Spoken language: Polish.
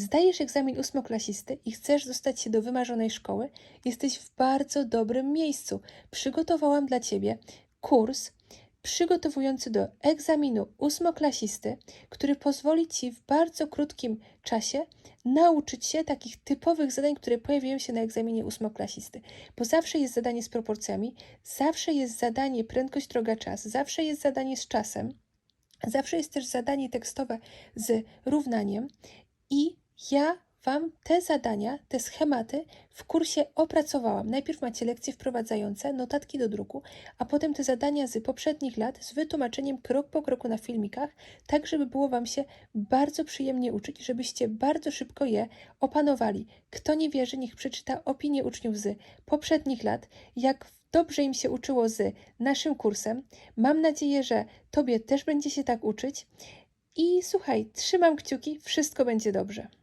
zdajesz egzamin ósmoklasisty i chcesz dostać się do wymarzonej szkoły, jesteś w bardzo dobrym miejscu. Przygotowałam dla Ciebie kurs przygotowujący do egzaminu ósmoklasisty, który pozwoli Ci w bardzo krótkim czasie nauczyć się takich typowych zadań, które pojawiają się na egzaminie ósmoklasisty. Bo zawsze jest zadanie z proporcjami, zawsze jest zadanie prędkość droga czas, zawsze jest zadanie z czasem, zawsze jest też zadanie tekstowe z równaniem i ja Wam te zadania, te schematy w kursie opracowałam. Najpierw macie lekcje wprowadzające, notatki do druku, a potem te zadania z poprzednich lat z wytłumaczeniem krok po kroku na filmikach, tak żeby było Wam się bardzo przyjemnie uczyć, żebyście bardzo szybko je opanowali. Kto nie wierzy, niech przeczyta opinie uczniów z poprzednich lat, jak dobrze im się uczyło z naszym kursem. Mam nadzieję, że Tobie też będzie się tak uczyć. I słuchaj, trzymam kciuki, wszystko będzie dobrze.